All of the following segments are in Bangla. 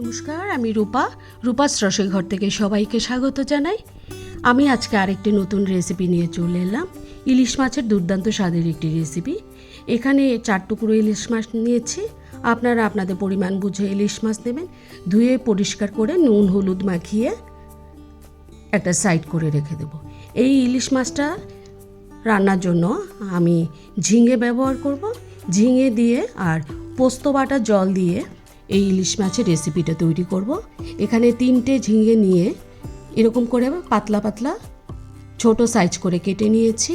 নমস্কার, আমি রূপা রূপাস রসই ঘর থেকে সবাইকে স্বাগত জানাই। আমি আজকে আরেকটি নতুন রেসিপি নিয়ে চলে এলাম। ইলিশ মাছের দুর্দান্ত স্বাদের একটি রেসিপি এখানে চার টুকরো ইলিশ মাছ নিয়েছি। আপনারা আপনাদের পরিমাণ বুঝে ইলিশ মাছ নেবেন। ধুয়ে পরিষ্কার করে নুন, হলুদ মাখিয়ে একটা সাইড করে রেখে দেব। এই ইলিশ মাছটা রান্নার জন্য আমি ঝিঙে ব্যবহার করব। ঝিঙে দিয়ে আর পোস্ত বাটা জল দিয়ে এই ইলিশ মাছের রেসিপিটা তৈরি করব। এখানে তিনটে ঝিঙে নিয়ে এরকম করে পাতলা পাতলা ছোট সাইজ করে কেটে নিয়েছি।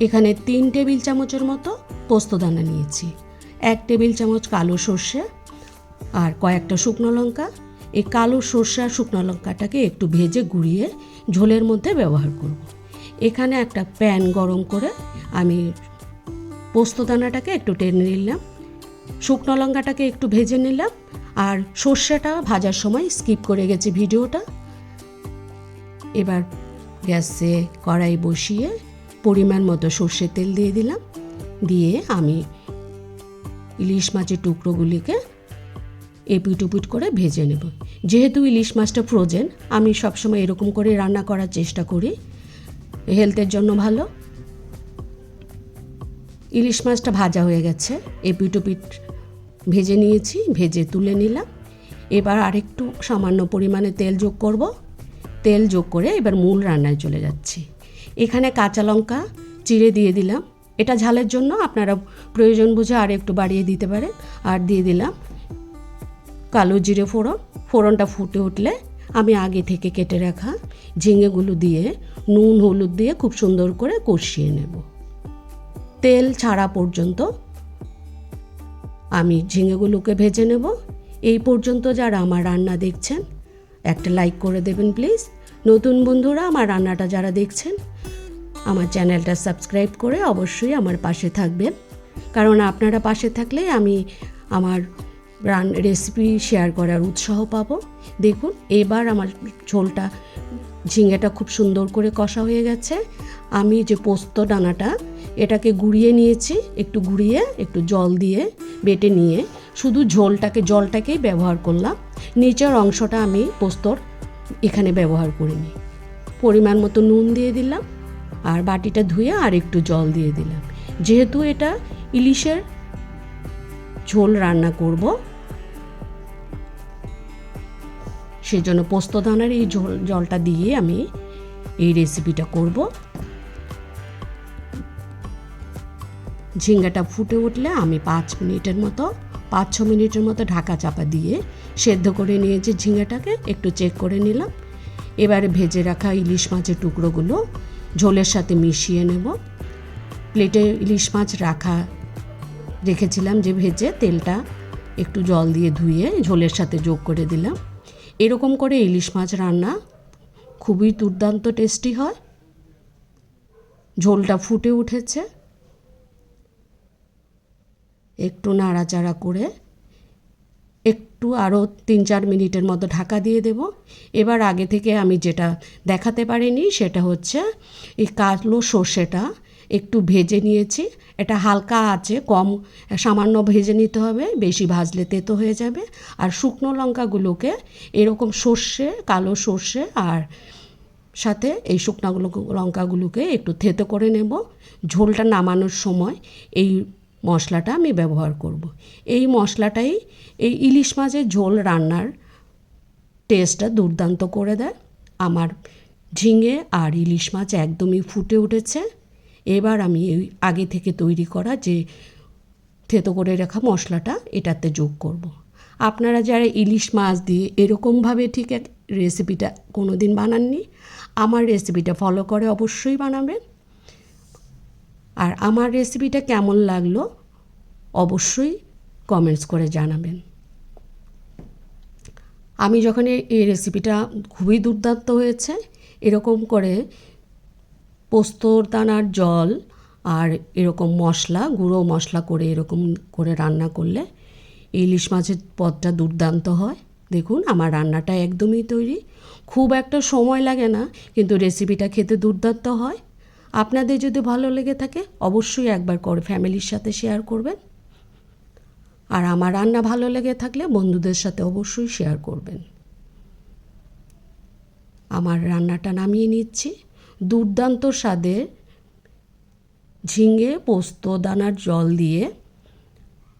এখানে তিন টেবিল চামচের মতো পোস্তদানা নিয়েছি। এক টেবিল চামচ কালো সর্ষে আর কয়েকটা শুকনো লঙ্কা। এই কালো সর্ষে আর শুকনো লঙ্কাটাকে একটু ভেজে গুঁড়িয়ে ঝোলের মধ্যে ব্যবহার করব। এখানে একটা প্যান গরম করে আমি পোস্তদানাটাকে একটু টেনে নিলাম। শুকনো লঙ্কাটাকে একটু ভেজে নিলাম আর সর্ষেটা ভাজার সময় স্কিপ করে গেছি ভিডিওটা। এবার গ্যাসে কড়াই বসিয়ে পরিমাণ মতো সর্ষের তেল দিয়ে দিলাম। দিয়ে আমি ইলিশ মাছের টুকরোগুলিকে এপিট উপিট করে ভেজে নেব। যেহেতু ইলিশ মাছটা ফ্রোজেন আমি সবসময় এরকম করে রান্না করার চেষ্টা করি। হেলথের জন্য ভালো। ইলিশ মাছটা ভাজা হয়ে গেছে। এপিট উপিট ভেজে নিয়েছি, ভেজে তুলে নিলাম। এবার আরেকটু সামান্য পরিমাণে তেল যোগ করব। তেল যোগ করে এবার মূল রান্নায় চলে যাচ্ছি। এখানে কাঁচা লঙ্কা চিড়ে দিয়ে দিলাম। এটা ঝালের জন্য আপনারা প্রয়োজন বুঝে আর একটু বাড়িয়ে দিতে পারেন। আর দিয়ে দিলাম কালো জিরে ফোড়ন। ফোড়নটা ফুটে উঠলে আমি আগে থেকে কেটে রাখা ঝিঙেগুলো দিয়ে, নুন, হলুদ দিয়ে খুব সুন্দর করে কষিয়ে নেব। তেল ছাড়া পর্যন্ত আমি ঝিঙেগুলোকে ভেজে নেব। এই পর্যন্ত যারা আমার রান্না দেখছেন, একটা লাইক করে দেবেন প্লিজ নতুন বন্ধুরা, আমার রান্নাটা যারা দেখছেন, আমার চ্যানেলটা সাবস্ক্রাইব করে অবশ্যই আমার পাশে থাকবেন। কারণ আপনারা পাশে থাকলে আমি আমার রান রেসিপি শেয়ার করার উৎসাহ পাবো। দেখুন, এবার আমার ঝোলটা ঝিঙেটা খুব সুন্দর করে কষা হয়ে গেছে। আমি যে পোস্ত ডানাটা এটাকে গুঁড়িয়ে নিয়েছি, একটু গুঁড়িয়ে, একটু জল দিয়ে বেটে নিয়ে। শুধু ঝোলটাকে, জলটাকেই ব্যবহার করলাম। নিচের অংশটা আমি পোস্তর এখানে ব্যবহার করিনি। পরিমাণ মতো নুন দিয়ে দিলাম আর বাটিটা ধুয়ে আর একটু জল দিয়ে দিলাম। যেহেতু এটা ইলিশের ঝোল রান্না করব সেজন্য পোস্তদানার এই ঝোল, জলটা দিয়ে আমি এই রেসিপিটা করব। ঝিঙ্গাটা ফুটে উঠলে আমি পাঁচ মিনিটের মতো, পাঁচ ছ মিনিটের মতো ঢাকা চাপা দিয়ে সেদ্ধ করে নিয়েছি ঝিঙ্গাটাকে, একটু চেক করে নিলাম। এবারে ভেজে রাখা ইলিশ মাছের টুকরোগুলো ঝোলের সাথে মিশিয়ে নেব। প্লেটে ইলিশ মাছ রাখা রেখেছিলাম যে ভেজে তেলটা একটু জল দিয়ে ধুয়ে ঝোলের সাথে যোগ করে দিলাম। এরকম করে ইলিশ মাছ রান্না খুবই দুর্দান্ত টেস্টি হয়। ঝোলটা ফুটে উঠেছে। একটু নাড়াচাড়া করে একটু আরও তিন চার মিনিটের মতো ঢাকা দিয়ে দেব। এবার আগে থেকে আমি যেটা দেখাতে পারিনি সেটা হচ্ছে এই কালো সর্ষেটা একটু ভেজে নিয়েছি। এটা হালকা আছে, কম, সামান্য ভেজে নিতে হবে, বেশি ভাজলে তেতো হয়ে যাবে। আর শুকনো লঙ্কাগুলোকে এরকম সর্ষে, কালো সর্ষে আর সাথে এই শুকনাগুলো, লঙ্কাগুলোকে একটু থেতো করে নেব। ঝোলটা নামানোর সময় এই মশলাটা আমি ব্যবহার করব। এই মশলাটাই, এই ইলিশ মাছের ঝোল রান্নার টেস্টটা দুর্দান্ত করে দেয়। আমার ঝিঙে আর ইলিশ মাছ একদমই ফুটে উঠেছে। এবার আমি এই আগে থেকে তৈরি করা যে থেতো করে রাখা মশলাটা, এটাতে যোগ করব। আপনারা যারা ইলিশ মাছ দিয়ে এরকমভাবে ঠিক এক রেসিপিটা কোনো দিন বানাননি, আমার রেসিপিটা ফলো করে অবশ্যই বানাবেন আর আমার রেসিপিটা কেমন লাগল, অবশ্যই কমেন্টস করে জানাবেন আমি যখন এই রেসিপিটা খুবই দুর্দান্ত হয়েছে, এরকম করে পোস্তর দানার জল আর এরকম মশলা, গুঁড়ো মশলা করে এরকম করে রান্না করলে ইলিশ মাছের পদটা দুর্দান্ত হয়। দেখুন, আমার রান্নাটা একদমই তৈরি। খুব একটা সময় লাগে না, কিন্তু রেসিপিটা খেতে দুর্দান্ত হয়। আপনাদের যদি ভালো লেগে থাকে, অবশ্যই একবার করে ফ্যামিলির সাথে শেয়ার করবেন। আর আমার রান্না ভালো লেগে থাকলে বন্ধুদের সাথে অবশ্যই শেয়ার করবেন। আমার রান্নাটা নামিয়ে নিচ্ছি। দুর্দান্ত স্বাদের ঝিঙে, পোস্ত, দানার জল দিয়ে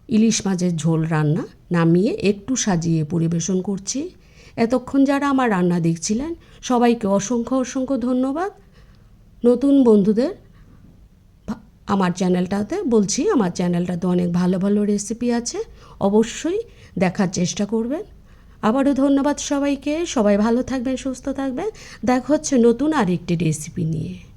ইলিশ মাছের ঝোল রান্না নামিয়ে একটু সাজিয়ে পরিবেশন করছি। এতক্ষণ যারা আমার রান্না দেখছিলেন, সবাইকে অসংখ্য অসংখ্য ধন্যবাদ। নতুন বন্ধুদের আমার চ্যানেলটাতে বলছি, আমার চ্যানেলটাতে অনেক ভালো ভালো রেসিপি আছে, অবশ্যই দেখার চেষ্টা করবেন। আবারও ধন্যবাদ সবাইকে। সবাই ভালো থাকবেন সুস্থ থাকবেন। দেখা হচ্ছে নতুন আরেকটি রেসিপি নিয়ে।